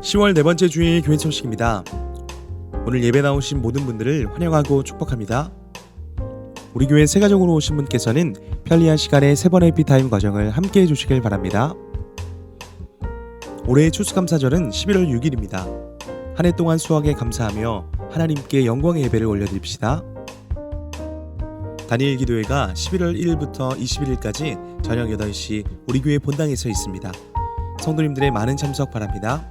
(10월) 네 번째 주일 교회 소식입니다. 오늘 예배 나오신 모든 분들을 환영하고 축복합니다. 우리 교회 세가족으로 오신 분께서는 편리한 시간에 세 번의 피타임 과정을 함께 해주시길 바랍니다. 올해의 추수감사절은 11월 6일입니다. 한 해 동안 수확에 감사하며 하나님께 영광의 예배를 올려드립시다 다니엘 기도회가 11월 1일부터 21일까지 저녁 8시 우리 교회 본당에서 있습니다 성도님들의 많은 참석 바랍니다.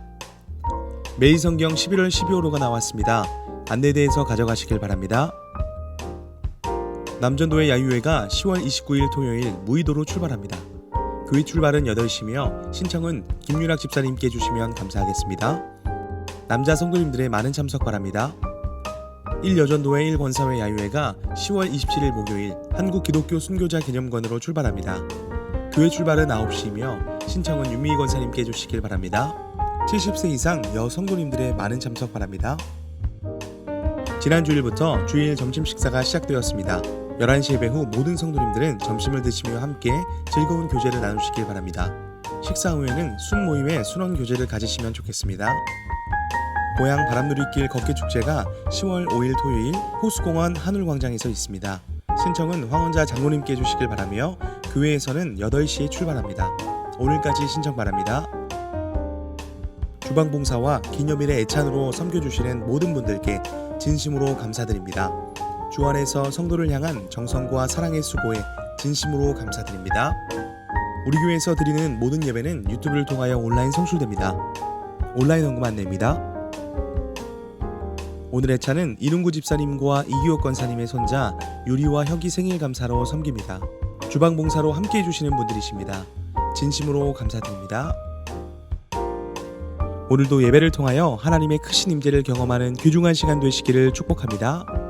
매일 성경 11월 12호로가 나왔습니다. 안내대에서 가져가시길 바랍니다. 남전도의 야유회가 10월 29일 토요일 무의도로 출발합니다. 교회 출발은 8시며 신청은 김윤학 집사님께 주시면 감사하겠습니다. 남자 성도님들의 많은 참석 바랍니다. 1여전도회 1권사회 야유회가 10월 27일 목요일 한국 기독교 순교자 기념관으로 출발합니다. 교회 출발은 9시이며 신청은 윤미희 권사님께 해주시길 바랍니다. 70세 이상 여 성도님들의 많은 참석 바랍니다. 지난 주일부터 주일 점심 식사가 시작되었습니다. 11시 예배 후 모든 성도님들은 점심을 드시며 함께 즐거운 교제를 나누시길 바랍니다. 식사 후에는 순 모임의 순원 교제를 가지시면 좋겠습니다. 고향 바람누리길 걷기 축제가 10월 5일 토요일 호수공원 한울광장에서 있습니다. 신청은 황원자 장로님께 해주시길 바라며 교회에서는 8시에 출발합니다. 오늘까지 신청 바랍니다. 주방봉사와 기념일의 애찬으로 섬겨주시는 모든 분들께 진심으로 감사드립니다. 주 안에서 성도를 향한 정성과 사랑의 수고에 진심으로 감사드립니다. 우리 교회에서 드리는 모든 예배는 유튜브를 통하여 온라인 송출됩니다. 온라인 언급 안내입니다. 오늘의 차는 이lun구 집사님과 이기호 권사님의 손자 유리와 혁이 생일 감사로 섬깁니다. 주방 봉사로 함께 해주시는 분들이십니다. 진심으로 감사드립니다. 오늘도 예배를 통하여 하나님의 크신 임재를 경험하는 귀중한 시간 되시기를 축복합니다.